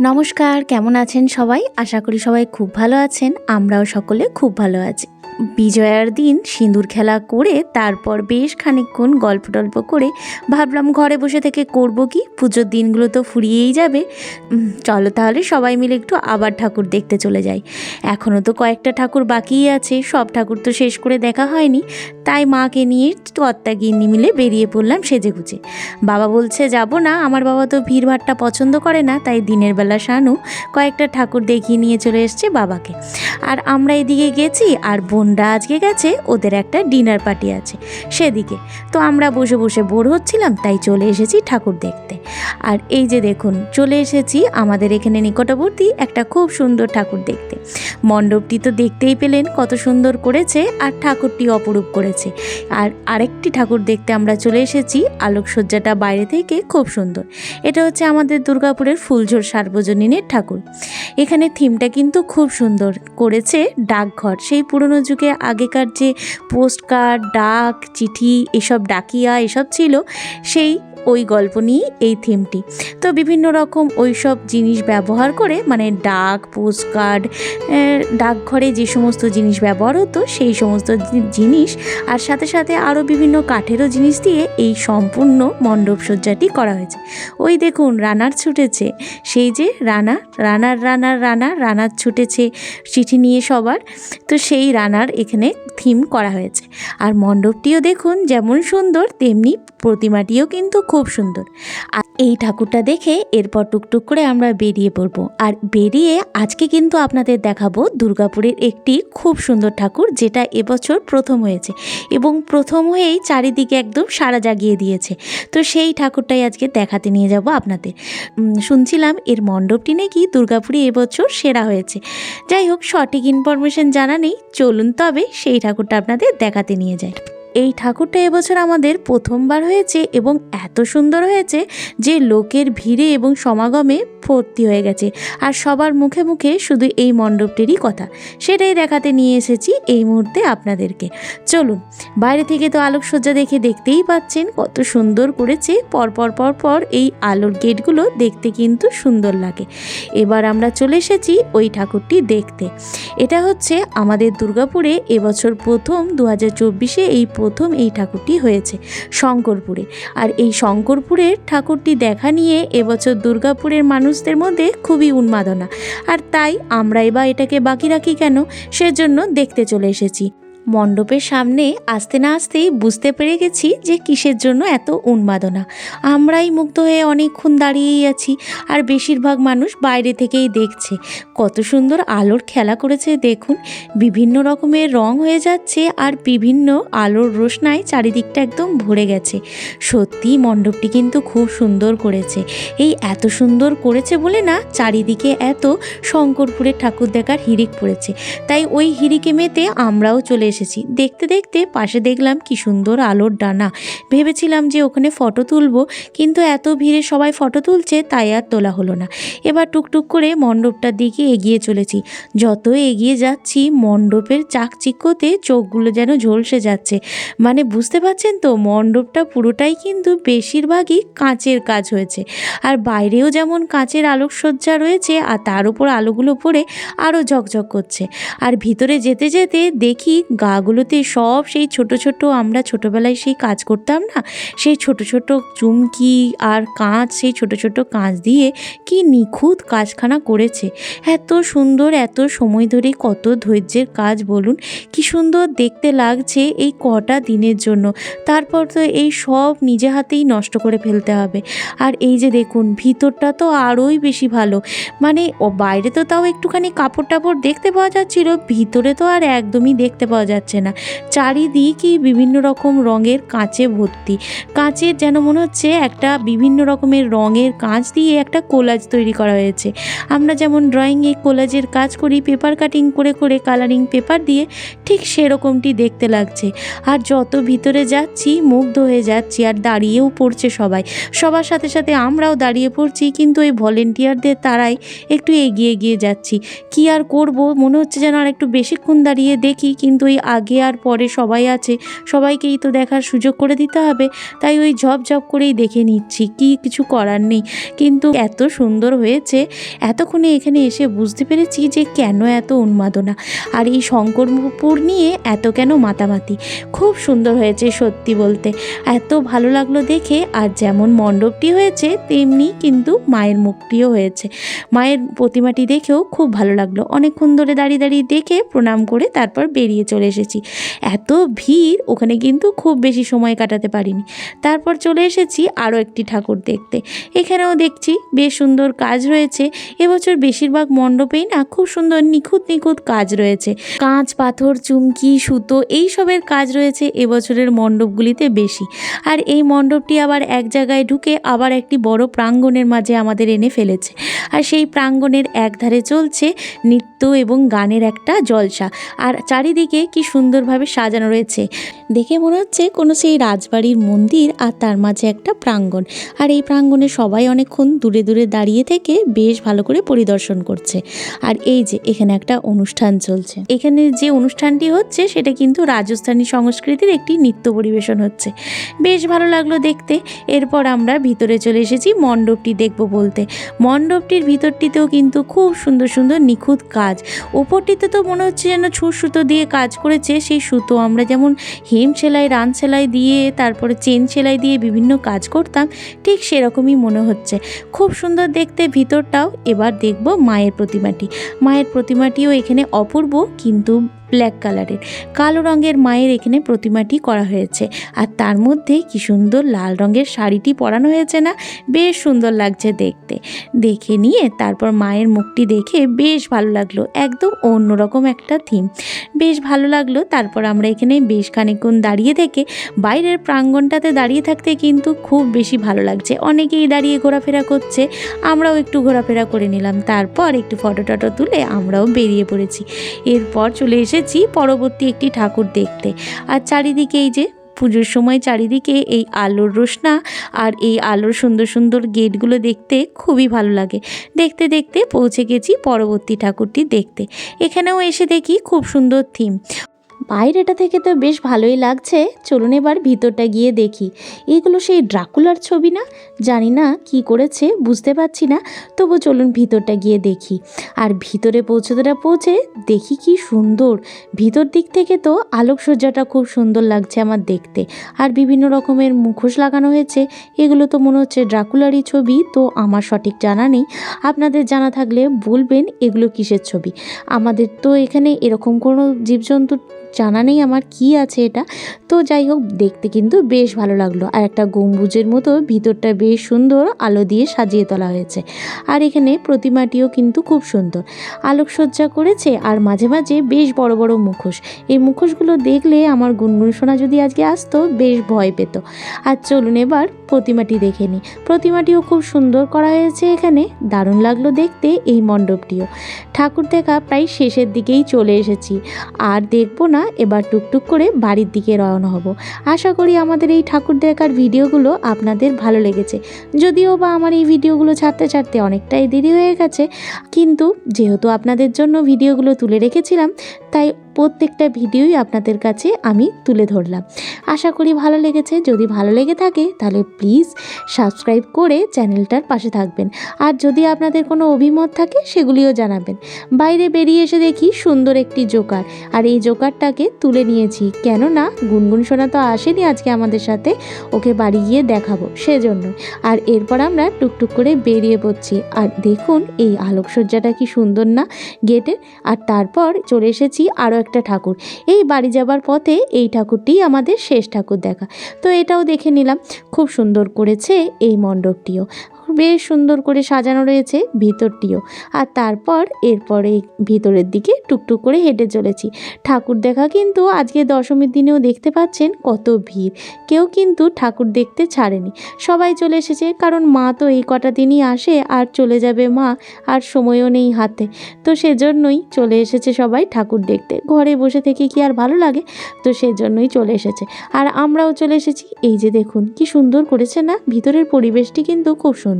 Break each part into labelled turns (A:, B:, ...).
A: নমস্কার, কেমন আছেন সবাই? আশা করি সবাই খুব ভালো আছেন, আমরাও সকলে খুব ভালো আছি। বিজয়ার দিন সিঁদুর খেলা করে তারপর বেশ খানিকক্ষণ গল্প টল্প করে ভাবলাম ঘরে বসে থেকে করব কি? পুজোর দিনগুলো তো ফুরিয়েই যাবে। চলো তাহলে সবাই মিলে একটু আবার ঠাকুর দেখতে চলে যাই। এখনও তো কয়েকটা ঠাকুর বাকিই আছে, সব ঠাকুর তো শেষ করে দেখা হয়নি। তাই মাকে নিয়ে কর্তা গিন্নি মিলে বেরিয়ে পড়লাম সেজে গুজে বাবা বলছে, যাব না, আমার বাবা তো ভিড়ভাট্টা পছন্দ করে না, তাই দিনের বেলা শানু কয়েকটা ঠাকুর দেখিয়ে নিয়ে চলে এসছে বাবাকে। আর আমরা এদিকে গেছি, আর বোনরা আজকে গেছে, ওদের একটা ডিনার পার্টি আছে সেদিকে। তো আমরা বসে বসে বোর হচ্ছিলাম, তাই চলে এসেছি ঠাকুর দেখতে। আর এই যে দেখুন, চলে এসেছি আমাদের এখানে নিকটবর্তী একটা খুব সুন্দর ঠাকুর দেখতে। মণ্ডপটি তো দেখতেই পেলেন, কত সুন্দর করেছে আর ঠাকুরটি অপরূপ করেছে। আর আরেকটি ঠাকুর দেখতে আমরা চলে এসেছি, আলোকসজ্জাটা বাইরে থেকে খুব সুন্দর। এটা হচ্ছে আমাদের দুর্গাপুরের ফুলঝোর সার্বজনীনের ঠাকুর। এখানে থিমটা কিন্তু খুব সুন্দর করেছে ডাকঘর, সেই পুরনো যুগে আগেকার যে পোস্ট কার্ড ডাক চিঠি এসব ডাকিয়া এসব ছিল সেই ওই গল্প নিয়ে এই থিমটি তো বিভিন্ন রকম ওই সব জিনিস ব্যবহার করে মানে ডাক পোস্ট কার্ড ডাকঘরে যে সমস্ত জিনিস ব্যবহার হতো, সেই সমস্ত জিনিস, আর সাথে সাথে আরও বিভিন্ন কাঠেরও জিনিস দিয়ে এই সম্পূর্ণ মণ্ডপ সজ্জাটি করা হয়েছে। ওই দেখুন, রানার ছুটেছে। সেই যে রানা, রানার রানার, রানা, রানার ছুটেছে চিঠি নিয়ে সবার। তো সেই রানার এখানে থিম করা হয়েছে। আর মণ্ডপটিও দেখুন, যেমন সুন্দর, তেমনি প্রতিমাটিও কিন্তু খুব সুন্দর। আর এই ঠাকুরটা দেখে এরপর টুকটুক করে আমরা বেরিয়ে পড়ব। আর বেরিয়ে আজকে কিন্তু আপনাদের দেখাবো দুর্গাপুরের একটি খুব সুন্দর ঠাকুর, যেটা এবছর প্রথম হয়েছে এবং প্রথম হয়েই চারিদিকে একদম সারা জাগিয়ে দিয়েছে। তো সেই ঠাকুরটাই আজকে দেখাতে নিয়ে যাব আপনাদের। শুনছিলাম এর মণ্ডপটি নাকি দুর্গাপুরে এবছর সেরা হয়েছে। যাই হোক, সঠিক ইনফরমেশন জানা নেই, চলুন তবে সেই ঠাকুরটা আপনাদের দেখাতে নিয়ে যায় এই ঠাকুরটা এবছর আমাদের প্রথমবার হয়েছে এবং এত সুন্দর হয়েছে যে লোকের ভিড়ে এবং সমাগমে ভর্তি হয়ে গেছে। আর সবার মুখে মুখে শুধু এই মণ্ডপটিরই কথা। সেটাই দেখাতে নিয়ে এসেছি এই মুহূর্তে আপনাদেরকে। চলুন, বাইরে থেকে তো আলোকসজ্জা দেখে দেখতেই পাচ্ছেন কত সুন্দর করেছে পর পর পর পর এই আলোর গেটগুলো দেখতে কিন্তু সুন্দর লাগে। এবার আমরা চলে এসেছি ওই ঠাকুরটি দেখতে। এটা হচ্ছে আমাদের দুর্গাপুরে এবছর প্রথম দু হাজার চব্বিশে এই প্রথম এই ঠাকুরটি হয়েছে শঙ্করপুরে। আর এই শঙ্করপুরের ঠাকুরটি দেখা নিয়ে এবছর দুর্গাপুরের মানুষদের মধ্যে খুবই উন্মাদনা। আর তাই আমরাই বা এটাকে বাকি রাখি কেন? সেজন্য দেখতে চলে এসেছি। মণ্ডপের সামনে আসতে না আসতেই বুঝতে পেরে গেছি যে কিসের জন্য এত উন্মাদনা। আমরাই মুগ্ধ হয়ে অনেকক্ষণ দাঁড়িয়েই আছি আর বেশিরভাগ মানুষ বাইরে থেকেই দেখছে। কত সুন্দর আলোর খেলা করেছে দেখুন। বিভিন্ন রকমের রং হয়ে যাচ্ছে আর বিভিন্ন আলোর রোশনায় চারিদিকটা একদম ভরে গেছে। সত্যি মণ্ডপটি কিন্তু খুব সুন্দর করেছে। এই এত সুন্দর করেছে বলে না চারিদিকে এত শঙ্করপুরের ঠাকুর দেখার হিরিক পড়েছে। তাই ওই হিরিকে মেতে আমরাও চলে এসেছি। দেখতে দেখতে পাশে দেখলাম কি সুন্দর আলোর ডানা। ভেবেছিলাম যে ওখানে ফটো তুলবো, কিন্তু এত ভিড়ে সবাই ফটো তুলছে, তাই আর তোলা হলো না। এবার টুকটুক করে মণ্ডপটার দিকে এগিয়ে চলেছি। যত এগিয়ে যাচ্ছি, মণ্ডপের চাকচিক্যতে চোখগুলো যেন ঝলসে যাচ্ছে। মানে বুঝতে পারছেন তো, মণ্ডপটা পুরোটাই কিন্তু বেশিরভাগই কাঁচের কাজ হয়েছে। আর বাইরেও যেমন কাঁচের আলোকসজ্জা রয়েছে, আর তার উপর আলোগুলো পড়ে আরও ঝকঝক করছে। আর ভিতরে যেতে যেতে দেখি গাগুলোতে সব সেই ছোট ছোট আমরা ছোটোবেলায় সেই কাজ করতাম না? সেই ছোট ছোট চুমকি আর কাঁচ, সেই ছোট ছোট কাঁচ দিয়ে কি নিখুঁত কাজখানা করেছে। এত সুন্দর, এত সময় ধরে কত ধৈর্যের কাজ বলুন। কি সুন্দর দেখতে লাগছে এই কটা দিনের জন্য। তারপর তো এই সব নিজে হাতেই নষ্ট করে ফেলতে হবে। আর এই যে দেখুন, ভিতরটা তো আরোই বেশি ভালো। মানে বাইরে তো তাও একটুখানি কাপড় টাপড় দেখতে পাওয়া যাচ্ছিল, ভিতরে তো আর একদমই দেখতে পাওয়া যাচ্ছে না। চারিদিকই বিভিন্ন রকম রঙের কাঁচে ভর্তি। কাঁচের যেন মনে হচ্ছে একটা বিভিন্ন রকমের রঙের কাঁচ দিয়ে একটা কোলাজ তৈরি করা হয়েছে। আমরা যেমন ড্রয়িংয়ে কোলাজের কাজ করি পেপার কাটিং করে করে কালারিং পেপার দিয়ে ঠিক সেরকমটি দেখতে লাগছে। আর যত ভিতরে যাচ্ছি মুগ্ধ হয়ে যাচ্ছি, আর দাঁড়িয়েও পড়ছে সবাই। সবার সাথে সাথে আমরাও দাঁড়িয়ে পড়ছি, কিন্তু এই ভলেন্টিয়ারদের তারাই একটু এগিয়ে এগিয়ে যাচ্ছি। কি আর করব? মনে হচ্ছে যেন আর একটু বেশিক্ষণ দাঁড়িয়ে দেখি, কিন্তু এই আগে আর পরে সবাই আছে, সবাইকেই তো দেখার সুযোগ করে দিতে হবে। তাই ওই ঝপ ঝপ করেই দেখে নিচ্ছি, কি কিছু করার নেই। কিন্তু এত সুন্দর হয়েছে, এতক্ষণে এখানে এসে বুঝতে পেরেছি যে কেন এত উন্মাদনা। আর এই শঙ্করপুর নিয়ে এত কেন মাতামাতি? খুব সুন্দর হয়েছে সত্যি বলতে। এত ভালো লাগল দেখে, আর যেমন মণ্ডপটি হয়েছে, তেমনি কিন্তু মায়ের মুখটিও হয়েছে। মায়ের প্রতিমাটি দেখেও খুব ভালো লাগল। অনেকক্ষণ ধরে দাঁড়িয়ে দাঁড়িয়ে দেখে প্রণাম করে তারপর বেরিয়ে চলে এসেছি। এত ভিড়, ওখানে কিন্তু খুব বেশি সময় কাটাতে পারিনি। তারপর চলে এসেছি আরও একটি ঠাকুর দেখতে। এখানেও দেখছি বেশ সুন্দর কাজ রয়েছে। এবছর বেশিরভাগ মণ্ডপেই না খুব সুন্দর নিখুঁত নিখুঁত কাজ রয়েছে। কাঁচ, পাথর, চুমকি, সুতো এই সবের কাজ রয়েছে এবছরের মণ্ডপগুলিতে বেশি। আর এই মণ্ডপটি আবার এক জায়গায় ঢুকে আবার একটি বড় প্রাঙ্গণের মাঝে আমাদের এনে ফেলেছে। আর সেই প্রাঙ্গণের একধারে চলছে নৃত্য এবং গানের একটা জলসা। আর চারিদিকে কি সুন্দরভাবে সাজানো রয়েছে। দেখে মনে হচ্ছে কোনো সেই রাজবাড়ির মন্দির আর তার মাঝে একটা প্রাঙ্গণ। আর এই প্রাঙ্গণে সবাই অনেকক্ষণ দূরে দূরে দাঁড়িয়ে থেকে বেশ ভালো করে পরিদর্শন করছে। আর এই যে, এখানে একটা অনুষ্ঠান চলছে। এখানে যে অনুষ্ঠানটি হচ্ছে, সেটা কিন্তু রাজস্থানী সংস্কৃতির একটি নৃত্য পরিবেশন হচ্ছে। বেশ ভালো লাগল দেখতে। এরপর আমরা ভিতরে চলে এসেছি মণ্ডপটি দেখব বলতে। মণ্ডপটির ভিতরটিতেও কিন্তু খুব সুন্দর সুন্দর নিখুঁত কাজ। ওপরটিতে তো মনে হচ্ছে যেন ছুঁচ সুতো দিয়ে কাজ করেছে, সেই সুতো আমরা যেমন হেম সেলাই, রান সেলাই দিয়ে, তারপরে চেন সেলাই দিয়ে বিভিন্ন কাজ করতাম, ঠিক সেরকমই মনে হচ্ছে। খুব সুন্দর দেখতে ভিতরটাও। এবার দেখব মায়ের প্রতিমাটি। মায়ের প্রতিমাটিও এখানে অপূর্ব, কিন্তু ব্ল্যাক কালারের কালো রঙের মায়ের এখানে প্রতিমাটি করা হয়েছে। আর তার মধ্যে কি সুন্দর লাল রঙের শাড়িটি পরানো হয়েছে না? বেশ সুন্দর লাগছে দেখতে। দেখে নিয়ে তারপর মায়ের মুখটি দেখে বেশ ভালো লাগল। একদম অন্যরকম একটা থিম বেশ ভালো লাগল তারপর আমরা এখানে বেশ খানিকক্ষণ দাঁড়িয়ে থেকে বাইরের প্রাঙ্গণটাতে দাঁড়িয়ে থাকতে কিন্তু খুব বেশি ভালো লাগছে। অনেকেই দাঁড়িয়ে ঘোরাফেরা করছে, আমরাও একটু ঘোরাফেরা করে নিলাম। তারপর একটু ফটো টটো তুলে আমরাও বেরিয়ে পড়েছি। এরপর চলে এসেছি পরবর্তী একটি ঠাকুর দেখতে। আর চারিদিকে এই যে পুজোর সময় চারিদিকে এই আলোর রোশনা আর এই আলোর সুন্দর সুন্দর গেটগুলো দেখতে খুবই ভালো লাগে। দেখতে দেখতে পৌঁছে গেছি পরবর্তী ঠাকুরটি দেখতে। এখানেও এসে দেখি খুব সুন্দর থিম। বাইরেটা থেকে তো বেশ ভালোই লাগছে। চলুন এবার ভিতরটা গিয়ে দেখি। এগুলো সেই ড্রাকুলার ছবি না? জানি না কি করেছে, বুঝতে পারছি না। তবু চলুন ভিতরটা গিয়ে দেখি। আর ভিতরে পৌঁছতেটা পৌঁছে দেখি কি সুন্দর। ভিতর দিক থেকে তো আলোকসজ্জাটা খুব সুন্দর লাগছে আমার দেখতে। আর বিভিন্ন রকমের মুখোশ লাগানো হয়েছে। এগুলো তো মনে হচ্ছে ড্রাকুলারই ছবি, তো আমার সঠিক জানা নেই। আপনাদের জানা থাকলে বলবেন এগুলো কিসের ছবি? আমাদের তো এখানে এরকম কোনো জীবজন্তু জানা নেই আমার কি আছে এটা। তো যাই হোক, দেখতে কিন্তু বেশ ভালো লাগল। আর একটা গম্বুজের মতো ভিতরটা বেশ সুন্দর আলো দিয়ে সাজিয়ে তোলা হয়েছে। আর এখানে প্রতিমাটিও কিন্তু খুব সুন্দর। আলোকসজ্জা করেছে আর মাঝে মাঝে বেশ বড় বড় মুখোশ। এই মুখোশগুলো দেখলে আমার গুনগুন সোনা যদি আজকে আসতো, বেশ ভয় পেত। আর চলুন এবার প্রতিমাটি দেখে নিই। প্রতিমাটিও খুব সুন্দর করা হয়েছে এখানে। দারুণ লাগল দেখতে এই মণ্ডপটিও। ঠাকুর দেখা প্রায় শেষের দিকেই চলে এসেছি। আর দেখব না এবার টুকটুক করে বাড়ির দিকে রওনা হব। আশা করি আমাদের এই ঠাকুর দেখার ভিডিওগুলো আপনাদের ভালো লেগেছে। যদিও বা আমার এই ভিডিওগুলো ছাড়তে ছাড়তে অনেকটাই দেরি হয়ে গেছে, কিন্তু যেহেতু আপনাদের জন্য ভিডিওগুলো তুলে রেখেছিলাম, তাই প্রত্যেকটা ভিডিওই আপনাদের কাছে আমি তুলে ধরলাম। আশা করি ভালো লেগেছে। যদি ভালো লেগে থাকে, তাহলে প্লিজ সাবস্ক্রাইব করে চ্যানেলটার পাশে থাকবেন। আর যদি আপনাদের কোনো অভিমত থাকে, সেগুলিও জানাবেন। বাইরে বেরিয়ে এসে দেখি সুন্দর একটি জোকার। আর এই জোকারটাকে তুলে নিয়েছি। কেননা, গুনগুন সোনা তো আসেনি আজকে আমাদের সাথে। ওকে বাড়ি গিয়ে দেখাবো সেজন্য। আর এরপর আমরা টুকটুক করে বেরিয়ে পড়ছি। আর দেখুন, এই আলোকসজ্জাটা কি সুন্দর না গেটের। আর তারপর চলে এসেছি আরও একটা ঠাকুর। এই বাড়ি যাবার পথে এই ঠাকুরটি আমাদের শেষ ঠাকুর দেখা। তো এটাও দেখে নিলাম। খুব সুন্দর করেছে এই মণ্ডপটিও। বেশ সুন্দর করে সাজানো রয়েছে ভিতরটিও। আর তারপর এরপরে ভিতরের দিকে টুকটুক করে হেঁটে চলেছি। ঠাকুর দেখা কিন্তু আজকে দশমীর দিনেও দেখতে পাচ্ছেন কত ভিড়। কেউ কিন্তু ঠাকুর দেখতে ছাড়েনি। সবাই চলে এসেছে কারণ মা তো এই কটা দিনই আসে আর চলে যাবে মা আর সময়ও নেই হাতে। তো সেজন্যই চলে এসেছে সবাই ঠাকুর দেখতে। ঘরে বসে থেকে কি আর ভালো লাগে? তো সেজন্যই চলে এসেছে। আর আমরাও চলে এসেছি। এই যে দেখুন কি সুন্দর করেছে না? ভিতরের পরিবেশটি কিন্তু খুব সুন্দর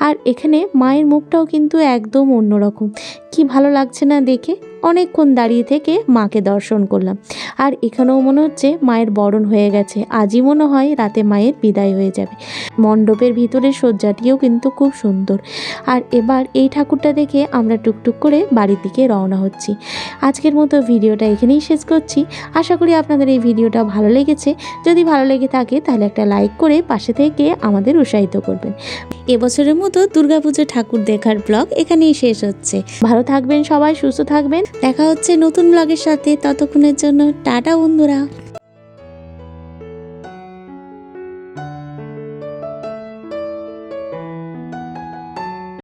A: আর এখানে মায়ের মুখটাও কিন্তু একদম অন্যরকম। কি ভালো লাগছে না দেখে? অনেকক্ষণ দাঁড়িয়ে থেকে মাকে দর্শন করলাম। আর এখানেও মনে হচ্ছে মায়ের বরণ হয়ে গেছে। আজই মনে হয় রাতে মায়ের বিদায় হয়ে যাবে। মণ্ডপের ভিতরের সজ্জাটিও কিন্তু খুব সুন্দর। আর এবার এই ঠাকুরটা দেখে আমরা টুকটুক করে বাড়ির দিকে রওনা হচ্ছি। আজকের মতো ভিডিওটা এখানেই শেষ করছি। আশা করি আপনাদের এই ভিডিওটা ভালো লেগেছে। যদি ভালো লেগে থাকে তাহলে একটা লাইক করে পাশে থেকে আমাদের উৎসাহিত করবেন। এবছরের মতো দুর্গাপুজো ঠাকুর দেখার ব্লগ এখানেই শেষ হচ্ছে। ভালো থাকবেন সবাই, সুস্থ থাকবেন। দেখা হচ্ছে নতুন ব্লগের সাথে। ততক্ষণের জন্য টাটা বন্ধুরা।